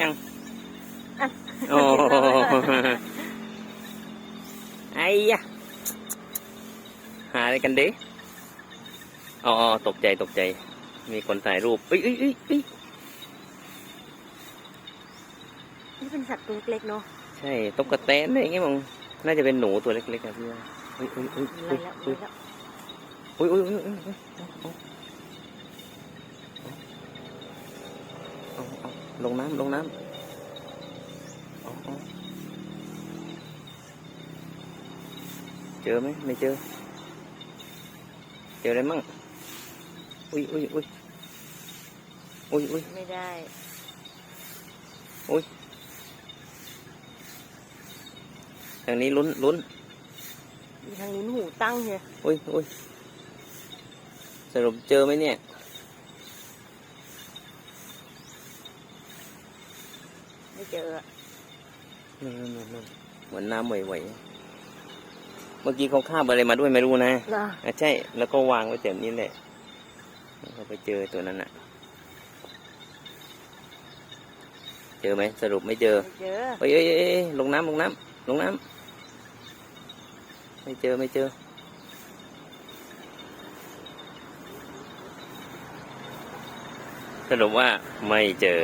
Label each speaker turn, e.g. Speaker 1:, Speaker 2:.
Speaker 1: ยัง
Speaker 2: อะ
Speaker 1: โอ้ไอ้ยะหาอะไรกันเด้อ๋ออ๋อตกใจตกใจ มีคนถ่ายรูปเอ้ยเอ้ยเอ้ยเอ้ย
Speaker 2: นี่เป็นสัตว์ตัวเล็กๆเนาะ
Speaker 1: ใช่ตกกระแตนอะไรอย่างเงี้ยมึงน่าจะเป็นหนูตัวเล็กๆอะพี่ว่าเฮ้ยเฮ้ยเฮ้ย
Speaker 2: อะไร
Speaker 1: เฮ้ย
Speaker 2: แล้ว
Speaker 1: เฮ้ย
Speaker 2: อะไรแล้ว
Speaker 1: อุ้ยอุ้ยอุ้ยอุ้ยอุ้ย ลงน้ำลงน้ำเอาเอาเจอไหมไม่เจอ เจออะไรมั่งอุ้ยอุ้ยอุ้ยอุ้ยอุ้ย
Speaker 2: ไม่ได้
Speaker 1: ทางนี้ลุ้นลุ้น
Speaker 2: มีทางนู้นหูตั้งเชีย
Speaker 1: อุ้ยอุ้ยสรุปเจอไหมเนี่ย
Speaker 2: ไม่เจออะ
Speaker 1: นู่นนู่นนู่นนู่นเหมือนน้ำไหวๆเมื่อกี้เขาคาบอะไรมาด้วยไม่รู้นะ
Speaker 2: เหรอ
Speaker 1: อะใช่ แล้วก็วางไว้แบบนี้แหละแล้วก็ไปเจอตัวนั้นอะ เจอไหมสรุปไม่เจอ
Speaker 2: ไม่เจอ
Speaker 1: เอ้ยเอ้ยเอ้ยเอ้ยลงน้ำลงน้ำลงน้ำไม่เจอไม่เจอสรุปว่าไม่เจอ